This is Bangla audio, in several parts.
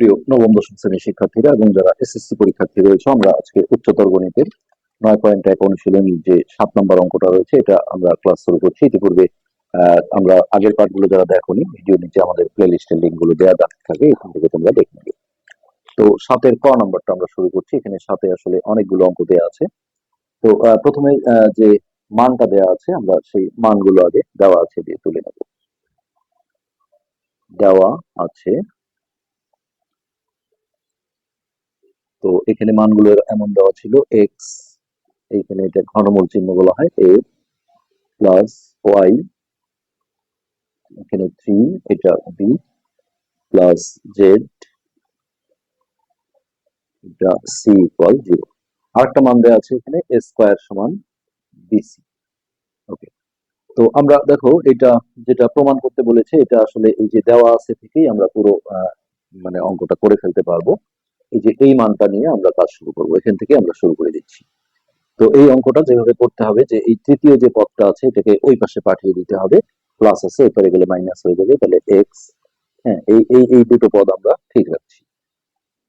প্রিয় নবম দশম শ্রেণির শিক্ষার্থীরা এবং যারা এসএসসি পরীক্ষার্থী রয়েছে, আমরা আজকে উচ্চতর গণিতের নয় পয়েন্ট এক অনুশীলনীর যে সাত নম্বর অঙ্কটা রয়েছে, এটা আমরা ক্লাস শুরু করছি। ইতিপূর্বে আমরা আগের পার্টগুলো যারা দেখোনি, ভিডিও নিচে আমাদের প্লে লিস্টের লিঙ্কগুলো দেওয়া থাকে, এখান থেকে তোমরা দেখে নেবে তো সাতের ক নাম্বারটা আমরা শুরু করছি। এখানে সাথে আসলে অনেকগুলো অঙ্ক দেওয়া আছে। তো প্রথমে যে মানটা দেওয়া আছে, আমরা সেই মানগুলো আগে দেওয়া আছে দিয়ে তুলে নেব। দেওয়া আছে তো এখানে মানগুলো এমন দেওয়া ছিল এক্স এইখানে এটা ঘনমূল চিহ্ন বলা হয় এ প্লাস ওয়াই এখানে থ্রি এটা বি প্লাস জেড এটা সি ইকুয়াল জিরো আরেকটা মান দেওয়া আছে এখানে এ স্কোয়ার সমান বিসি ওকে তো আমরা দেখো, এটা যেটা প্রমাণ করতে বলেছে, এটা আসলে এই যে দেওয়া আছে থেকেই আমরা পুরো মানে অঙ্কটা করে ফেলতে পারব। এই যে এই মানটা নিয়ে আমরা কাজ শুরু করব, এখান থেকে আমরা শুরু করে দিচ্ছি। তো এই অঙ্কটা যেভাবে করতে হবে যে এই তৃতীয় যে পদটা আছে, এটাকে ওই পাশে পাঠিয়ে দিতে হবে প্লাস আছে, এরপরে গেলে মাইনাস হয়ে যাবে, তাহলে এক্স হ্যাঁ এই এই এই দুটো পদ আমরা ঠিক রাখছি।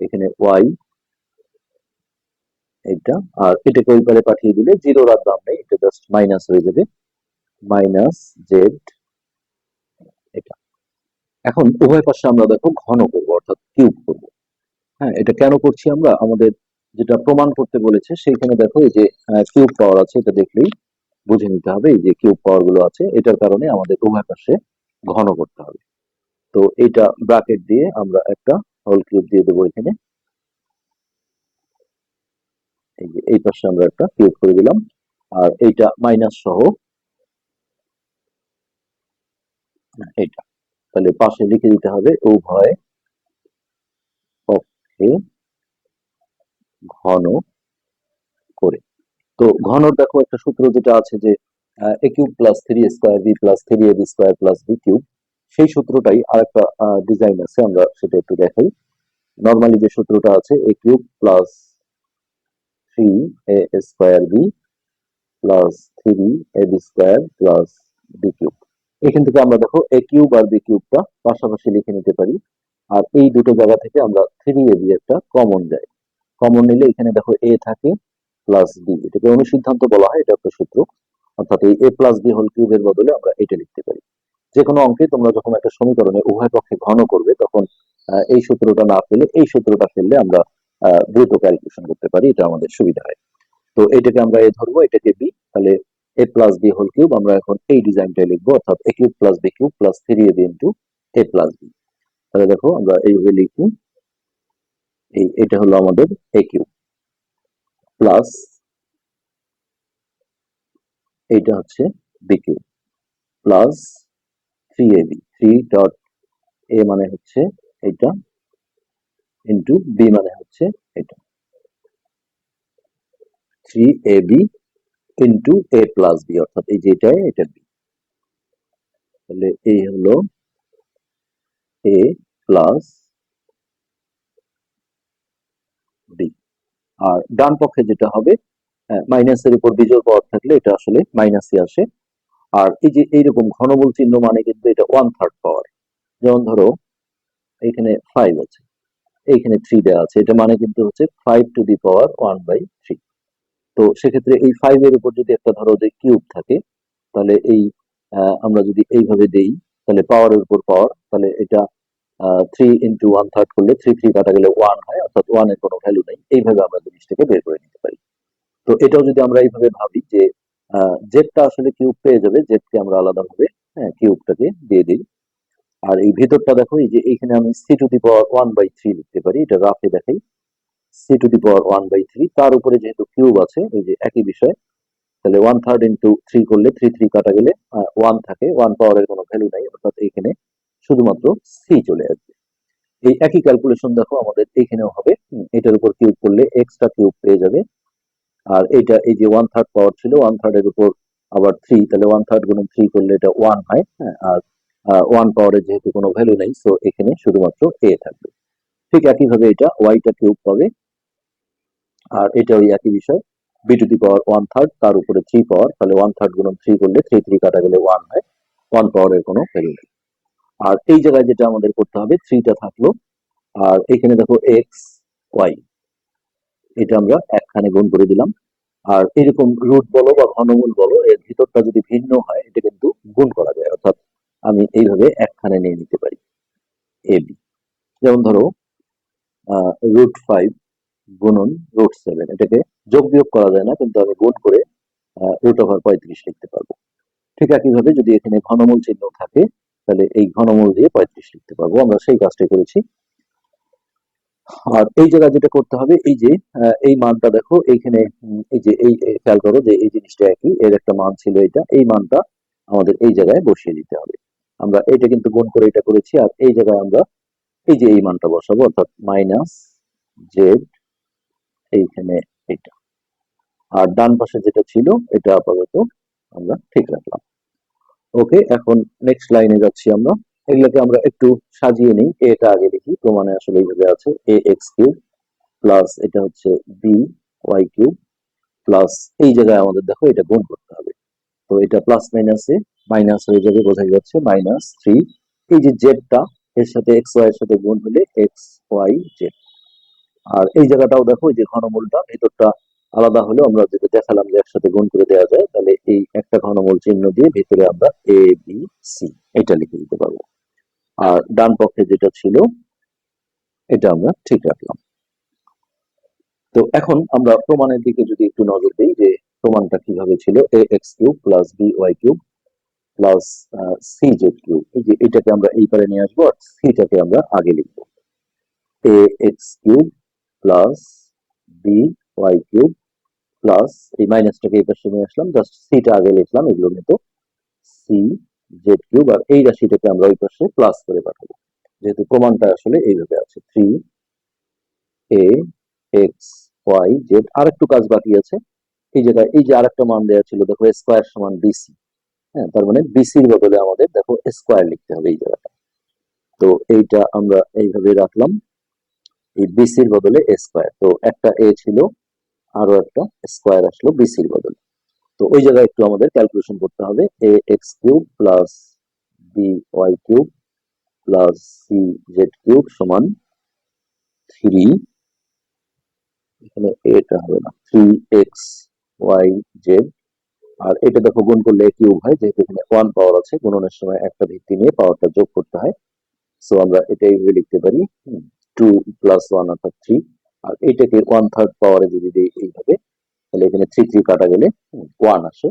এখানে ওয়াই এটা আর এটাকে ওই পারে পাঠিয়ে দিলে জিরোর আর দাম নেই, এটা জাস্ট মাইনাস হয়ে যাবে। মাইনাস জেড এটা। এখন উভয় পাশে আমরা দেখো ঘন করব, অর্থাৎ কিউব করব। হ্যাঁ এটা কেন করছি আমরা? আমাদের যেটা প্রমাণ করতে বলেছে, সেইখানে দেখো এই যে কিউব পাওয়ার আছে, এটা দেখলেই বুঝে নিতে হবে, এই যে কিউব পাওয়ারগুলো আছে, এটার কারণে আমাদের উভয় পাশে ঘন করতে হবে। তো এটা ব্রাকেট দিয়ে আমরা একটা হল কিউব দিয়ে দেবো এখানে। এই যে, এই পাশে আমরা একটা কিউব করে দিলাম, আর এইটা মাইনাস সহ এটা তাহলে পাশে লিখে দিতে হবে উভয় পক্ষে ঘন করে। তো ঘনর দেখো একটা সূত্র যেটা আছে যে A cube plus three square B plus three A B square plus B cube সেই সূত্রটাই আরেকটা ডিজাইন আছে, আমরা সেটা একটু দেখাই। নর্মালি যে সূত্রটা আছে A cube plus three A square B plus three A B square plus B cube এখান থেকে আমরা দেখো এ কিউব আর বি কিউবটা পাশাপাশি লিখে নিতে পারি। আর এই দুটো জায়গা থেকে আমরা থ্রি এ একটা কমন যায় কমন নিলে এখানে দেখো এ থাকে প্লাস বি এটাকে অনুসিদ্ধান্ত বলা হয়, এটা একটা সূত্র। অর্থাৎ এই এ প্লাস বি হোল কিউবের বদলে আমরা এটা লিখতে পারি। যে কোনো অঙ্কে তোমরা যখন একটা সমীকরণে উভয় পক্ষে ঘন করবে, তখন এই সূত্রটা না ফেলে এই সূত্রটা ফেললে আমরা দ্রুত ক্যালকুলেশন করতে পারি, এটা আমাদের সুবিধা হয়। তো এটাকে আমরা এ ধরবো, এটাকে বি তাহলে A plus B whole cube আমরা এখন এই ডিজাইনটা লিখব, অর্থাৎ A cube plus B cube plus three A B into A plus B তাহলে দেখো আমরা এইভাবে লিখি। এই, এটা হলো আমাদের এ কিউব প্লাস এইটা হচ্ছে B cube plus three A B three dot A মানে হচ্ছে এটা ইন্টু বি মানে হচ্ছে এটা। Three A B into A plus B অর্থাৎ এই যেটা এটা বি তাহলে এই হলো এ প্লাস বি আর ডান পক্ষে যেটা হবে মাইনাসের উপর বিজোড় পাওয়ার থাকলে এটা আসলে মাইনাসই আসে। আর এই যে এইরকম ঘনমূল চিহ্ন মানে কিন্তু এটা ওয়ান থার্ড পাওয়ার যেমন ধরো, এখানে ফাইভ আছে। এইখানে থ্রি দেওয়া আছে। এটা মানে কিন্তু হচ্ছে five to the power one by three তো সেক্ষেত্রে এই ফাইভ এর উপর যদি একটা ধরো যে কিউব থাকে, তাহলে এই আমরা যদি এইভাবে দেই তাহলে পাওয়ারের উপর পাওয়ার তাহলে এটা থ্রি ইন্টু ওয়ান থার্ড করলে থ্রি থ্রি কাটা গেলে ওয়ান হয়, অর্থাৎ ওয়ানের কোনো ভ্যালু নেই। এইভাবে আমরা জিনিসটাকে বের করে নিতে পারি। তো এটাও যদি আমরা এইভাবে ভাবি যে জেডটা আসলে কিউব পেয়ে যাবে জেডকে আমরা আলাদাভাবে হ্যাঁ কিউবটাকে দিয়ে দিই। আর এই ভিতরটা দেখো, এই যে এইখানে আমি C to the power one by three লিখতে পারি, এটা রাফে দেখাই। C to the power one by three তার উপরে যেহেতু কিউব আছে, ওই যে একই বিষয় তাহলে ওয়ান থার্ড ইন্টু থ্রি করলে থ্রি থ্রি কাটা গেলে ওয়ান থাকে ওয়ান পাওয়ারের কোনো ভ্যালু নাই, অর্থাৎ এখানে শুধুমাত্র সি চলে আসবে। এই একই ক্যালকুলেশন দেখো, আমাদের এইখানেও হবে। এটার উপর কিউব করলে এক্সট্রা কিউব পেয়ে যাবে। আর এটা এই যে ওয়ান থার্ড পাওয়ার ছিল ওয়ান থার্ড এর উপর আবার থ্রি তাহলে ওয়ান থার্ড গুণ থ্রি করলে এটা ওয়ান হয় হ্যাঁ আর ওয়ান পাওয়ারের যেহেতু কোনো ভ্যালু নেই সো এখানে শুধুমাত্র এ থাকবে। ঠিক একইভাবে এটা ওয়াইটা কিউব পাবে। আর এটা ওই একই বিষয়। B to the power one third তার উপরে থ্রি পাওয়ার তাহলে ওয়ান থার্ড গুণ থ্রি করলে থ্রি থ্রি কাটা গেলে ওয়ান হয় ওয়ান পাওয়ারের কোনো ভ্যালু নেই। আর এই জায়গায় যেটা আমাদের করতে হবে থ্রিটা থাকল, আর এখানে দেখো এক্স ওয়াই এটা আমরা একখানে গুণ করে দিলাম। আর এরকম রুট বলো বা ঘনমূল বলো, এর ভিতরটা যদি ভিন্ন হয়, এটা কিন্তু গুণ করা যায়, অর্থাৎ আমি এইভাবে একখানে নিয়ে নিতে পারি এ বি যেমন ধরো রুট ফাইভ গুণন রুট সেভেন এটাকে যোগ বিয়োগ করা যায় না, কিন্তু আমি গুণ করে রুট ওভার পঁয়ত্রিশ লিখতে পারব। ঠিক একইভাবে যদি এখানে ঘনমূল চিহ্ন থাকে, তাহলে এই ঘনমূল দিয়ে পঁয়ত্রিশ লিখতে পারব। আমরা সেই কাজটাই করেছি। আর এই জায়গায় যেটা করতে হবে, এই যে এই মানটা দেখো, এইখানে এই যে, এই খেয়াল করো যে এই জিনিসটা একই, এর একটা মান ছিল এটা। এই মানটা আমাদের এই জায়গায় বসিয়ে দিতে হবে। আমরা এটা কিন্তু গুণ করে এটা করেছি, আর এই জায়গায় আমরা এই যে এই মানটা বসাবো, অর্থাৎ মাইনাস জেড এইখানে এটা। আর ডান পাশে যেটা ছিল, এটা আপাতত আমরা ঠিক রাখলাম। ওকে, এখন নেক্সট লাইনে যাচ্ছি আমরা। এগুলোকে আমরা একটু সাজিয়ে নিই। এটা আগে দেখি, প্রমাণে আসলে এইভাবে আছে। এ এক্স কিউব প্লাস এটা হচ্ছে বি ওয়াই কিউব প্লাস এই জায়গায় আমাদের দেখো এটা গুণ করতে হবে। তো এটা প্লাস মাইনাসে মাইনাস হয়ে যাবে, বোঝাই যাচ্ছে মাইনাস থ্রি এই যে জেডটা এর সাথে এক্স ওয়াই এর সাথে গুণ হলে এক্স ওয়াই জেড আর এই জায়গাটাও দেখো, এই যে ঘনমূলটা, ভেতরটা আলাদা হলেও আমরা যেটা দেখালাম যে একসাথে গুণ করে দেওয়া যায়, তাহলে এই একটা ঘনমূল চিহ্ন দিয়ে ভিতরে আমরা এ বি সি এটা লিখে দিতে পারব। আর ডান পক্ষে যেটা ছিল, এটা আমরা ঠিক রাখলাম। তো এখন আমরা প্রমাণের দিকে যদি একটু নজর দিই যে প্রমাণটা কীভাবে ছিল A X cube plus B Y cube plus C Z cube এই যে এটাকে আমরা এই পারে নিয়ে আসব আর সিটাকে আমরা আগে লিখব। A X cube plus B Y cube plus এই মাইনাসটাকে এই পাশে নিয়ে আসলাম জাস্ট সিটা আগে লিখলাম, এগুলো কিন্তু সি জেড কিউব আর এই রাশিটাকে আমরা ওই পাশে প্লাস করে পাঠাবো। যেহেতু প্রমাণটা আসলে এইভাবে আছে three A X Y Z আর একটু কাজ বাকি আছে। এই জায়গায়, এই যে আরেকটা মান দেওয়া ছিল, দেখো স্কোয়ার সমান বিসি হ্যাঁ তার মানে বিসির বদলে আমাদের, দেখো স্কোয়ার লিখতে হবে এই জায়গাটা। তো এইটা আমরা এইভাবে রাখলাম, এই বিসির বদলে স্কোয়ার তো একটা এ ছিল আরও একটা স্কোয়ার আসলো বিসির বদলে। তো ওই জায়গায় একটু আমাদের ক্যালকুলেশন করতে হবে। A X cube plus B Y cube plus C Z cube সমান থ্রি এখানে এটা হবে না থ্রি এক্স ওয়াই জেড আর এটা দেখো গুণ করলে কিউব হয়, যেহেতু এখানে ওয়ান পাওয়ার আছে, গুণনের সময় একটা ভিত্তি নিয়ে পাওয়ারটা যোগ করতে হয়। সো আমরা এটা এইভাবে লিখতে পারি টু প্লাস ওয়ান অর্থাৎ থ্রি আর এইটাকে ওয়ান থার্ড পাওয়ারে যদি দিই এইভাবে, তাহলে এখানে থ্রি থ্রি কাটা গেলে ওয়ান আসে।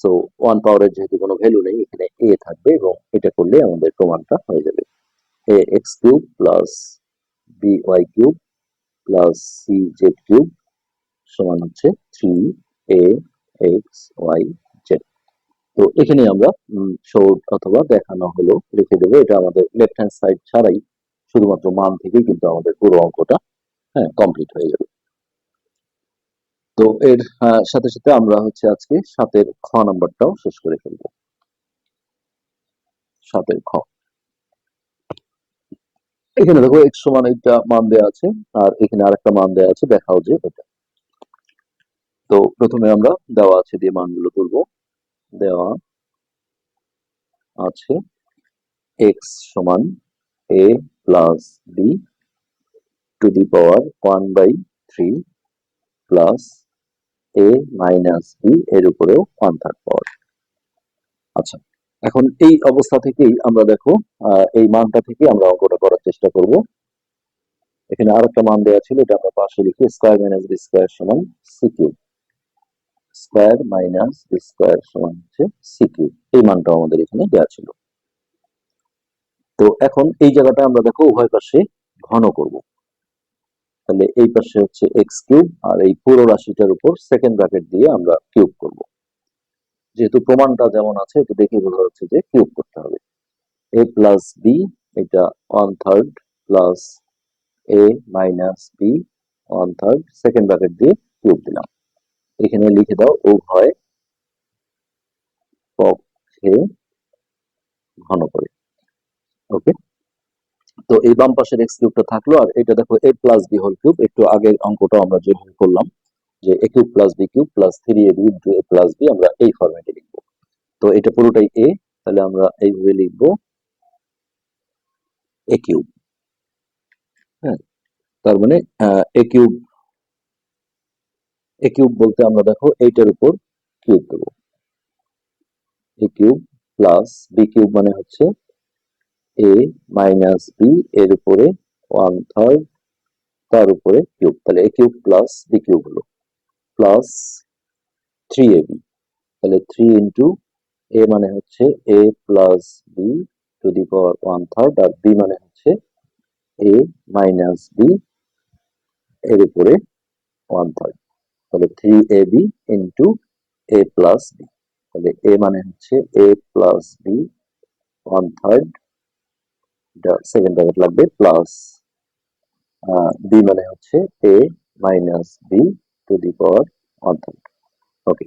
সো ওয়ান পাওয়ারের যেহেতু কোনো ভ্যালু নেই, এখানে এ থাকবে এবং এটা করলে আমাদের প্রমাণটা হয়ে যাবে। A X cube plus B Y cube plus C Z cube সমান হচ্ছে three A X Y Z তো এখানে আমরা শোড অথবা দেখানো হলো, লিখে দেবো। এটা আমাদের লেফট হ্যান্ড সাইড ছাড়াই শুধুমাত্র মান থেকেই কিন্তু আমাদের পুরো অঙ্কটা হ্যাঁ কমপ্লিট হয়ে যাবে। তো এর সাথে সাথে আমরা হচ্ছে আজকে সাতের খ নাম্বারটাও শেষ করে ফেলব। সাতের খ। এখানে দেখো এক্স সমান একটা মান দেওয়া আছে, আর এখানে আরেকটা মান দেওয়া আছে, দেখাও যে এটা। তো প্রথমে আমরা দেওয়া আছে দিয়ে মানগুলো তুলবো দেওয়া আছে এক্স সমান A plus B to the power one by three plus A minus B এর উপরেও ওয়ান থার্ড পাওয়ার আচ্ছা এখন এই অবস্থা থেকেই আমরা দেখো এই মানটা থেকে আমরা অঙ্কটা করার চেষ্টা করব। এখানে আরেকটা মান দেওয়া ছিল, এটা আমরা পাশে লিখি, স্কোয়ার মাইনাস বি স্কোয়ার সমান C cube. Square minus B square সমান হচ্ছে সি কিউব। এই মানটা আমাদের এখানে দেওয়া ছিল। তো এখন এই জায়গাটা আমরা দেখো উভয় পাশে ঘন করব। তাহলে এই পাশে হচ্ছে এক্স কিউব আর এই পুরো রাশিটার উপর সেকেন্ড ব্র্যাকেট দিয়ে আমরা কিউব করব। যেহেতু প্রমাণটা যেমন আছে, এটা দেখে বোঝা যাচ্ছে যে কিউব করতে হবে। এ প্লাস বি এটা one third plus A minus B one third second bracket দিয়ে কিউব দিলাম। এখানে লিখে দাও ও উভয় পক্ষে ঘন করে ওকে তো এই বাম পাশের এক্স কিউবটা থাকল, আর এটা দেখো A plus B whole cube একটু আগের অঙ্কটা আমরা যেভাবে করলাম যে A cube plus B cube plus three A B into A plus B আমরা এই ফরম্যাটে লিখব। তো এটা পুরোটাই এ তাহলে আমরা এইভাবে লিখব এ কিউব হ্যাঁ তার মানে এ কিউব এ কিউব বলতে আমরা দেখো এইটার উপর কিউব দেবো। A cube plus B cube মানে হচ্ছে এ মাইনাস বি এর উপরে ওয়ান থার্ড তার উপরে কিউব তাহলে A cube plus B cube হলো। প্লাস থ্রি এ বি তাহলে থ্রি ইন্টু এ মানে হচ্ছে A plus B to the power one third R B মানে হচ্ছে এ মাইনাস বি এর উপরে ওয়ান থার্ড তাহলে three A B into A plus B তাহলে এ মানে হচ্ছে A plus B one third second bracket লাগবে প্লাস বি মানে হচ্ছে A minus B to the power third okay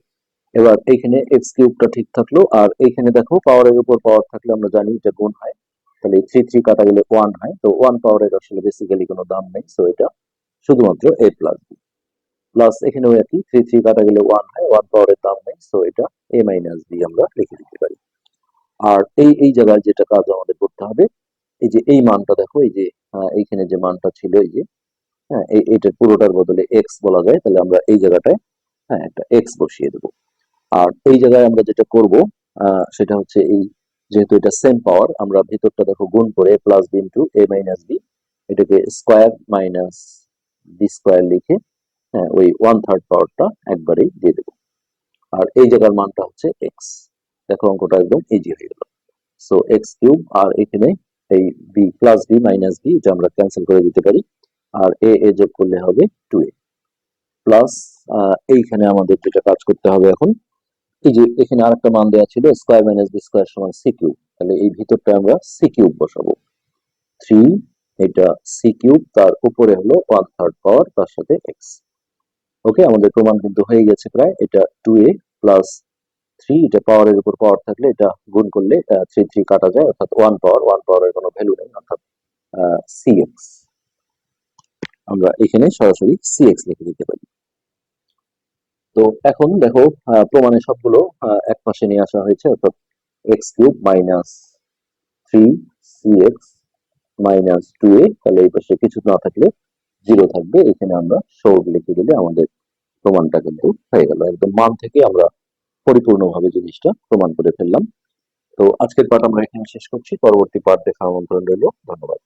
এবার এইখানে এক্স কিউবটা ঠিক থাকল, আর এইখানে দেখো পাওয়ারের উপর পাওয়ার থাকলে আমরা জানি এটা গুণ হয়। তাহলে থ্রি থ্রি কাটা গেলে ওয়ান হয়, তো ওয়ান পাওয়ারের আসলে বেসিক্যালি কোনো দাম নেই সো এটা শুধুমাত্র এ প্লাস বি প্লাস এখানেও একই থ্রি থ্রি কাটা গেলে ওয়ান হয় ওয়ান পাওয়ারের দাম নেই সো এটা এ মাইনাস বি আমরা লিখে দিতে পারি। আর এই এই জায়গায় যেটা কাজ আমাদের করতে হবে এই যে এই মানটা দেখো এই যে আহ, এইখানে যে মানটা ছিল এই যে হ্যাঁ এইটার পুরোটার বদলে এক্স বলা যায় তাহলে আমরা এই জায়গাটায় হ্যাঁ একটা এক্স বসিয়ে দেবো। আর এই জায়গায় আমরা যেটা করব সেটা হচ্ছে এই যেহেতু এটা সেম পাওয়ার আমরা ভিতরটা দেখো গুণ করে plus B into A minus B এটাকে স্কোয়ার মাইনাস বি স্কোয়ার লিখে হ্যাঁ ওই ওয়ান থার্ড পাওয়ারটা একবারেই দিয়ে দেবো। আর এই জায়গার মানটা হচ্ছে এক্স দেখো অঙ্কটা একদম ইজি হয়ে গেল। সো এক্স কিউব আর এখানে এই B plus B minus B এটা আমরা ক্যান্সেল করে দিতে পারি। আর এ এ যোগ করলে হবে টু এ প্লাস এইখানে আমাদের যেটা কাজ করতে হবে এখন, এই যে এখানে আরেকটা মান দেওয়া ছিল স্কোয়ার মাইনাস বি স্কোয়ার সমান সি কিউব তাহলে এই ভিতরটা আমরা সি কিউব বসাবো। থ্রি এটা সি কিউব তার উপরে হলো ওয়ান থার্ড পাওয়ার তার সাথে এক্স ওকে আমাদের প্রমাণ কিন্তু হয়ে গেছে প্রায়। এটা টু এ প্লাস থ্রি এটা পাওয়ারের উপর পাওয়ার থাকলে এটা গুণ করলে থ্রি থ্রি কাটা যায়, অর্থাৎ ওয়ান পাওয়ার ওয়ান পাওয়ারের কোনো ভ্যালু নেই, অর্থাৎ সি এক্স আমরা এখানে সরাসরি সি এক্স লিখে দিতে পারি। তো এখন দেখো প্রমাণে সবগুলো এক পাশে নিয়ে আসা হয়েছে, অর্থাৎ X cube minus three C X minus two A তাহলে এই পাশে কিছু না থাকলে জিরো থাকবে। এখানে আমরা সৌর লিখে দিলে আমাদের প্রমাণটা কিন্তু হয়ে গেল। একদম মান থেকে আমরা পরিপূর্ণভাবে জিনিসটা প্রমাণ করে ফেললাম। তো আজকের পাঠ আমরা এখানে শেষ করছি। পরবর্তী পাঠ দেখা আমন্ত্রণ রইল। ধন্যবাদ।